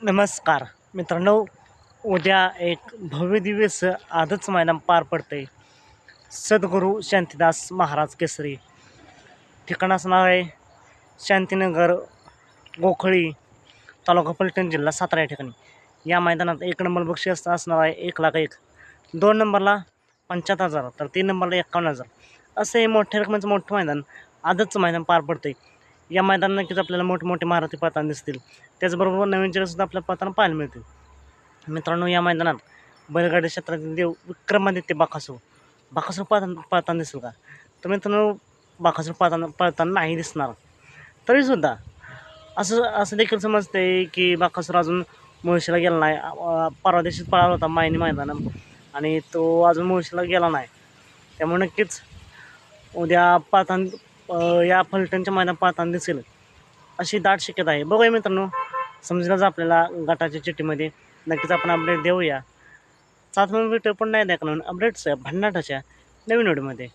नमस्कार. मित्रांनो उद्या एक भव्य दिवस आजच मैदान पार पडते सद्गुरू शांतीदास महाराज केसरी. ठिकाण असणार आहे शांतीनगर गोखळी तालुका पलटण जिल्हा सातारा या ठिकाणी. या मैदानात एक नंबर बक्षीस असणार आहे एक लाख एक. दोन नंबरला पंच्याहत्तर हजार तर तीन नंबरला एकावन्न हजार. असं हे मोठ्या रकमेचं मोठं मैदान आजच मैदान पार पडते या मैदान नक्कीच आपल्याला मोठमोठे मारुती पळताना दिसतील. त्याचबरोबर नवीन चिरसुद्धा आपल्याला पळताना पाहायला मिळतील. मित्रांनो या मैदानात बैलगाडी क्षेत्रातील देव विक्रमादित्य बाकासू बाकासूर पाहताना पळताना दिसेल का? तर मित्रांनो बाकासूर पाहताना पळताना नाही दिसणार. तरीसुद्धा असं असं देखील समजते की बाकासूर अजून मुळशीला गेला नाही. अं, परवा दिवशीच पळाला होता मायनी मैदान. आणि तो अजून मुळशीला गेला नाही. त्यामुळे नक्कीच उद्या पाहताना या फलटणच्या मैदान पाहताना दिसेल. अशी दाट शक्यता आहे. बघूया मित्रांनो समजेलच आपल्याला गटाच्या चिठ्ठीमध्ये. नक्कीच आपण अपडेट देऊया. सात मिनिट पण नाही द्या कारण अपडेट्स भन्नाटाच्या नवीन व्हिडिओमध्ये.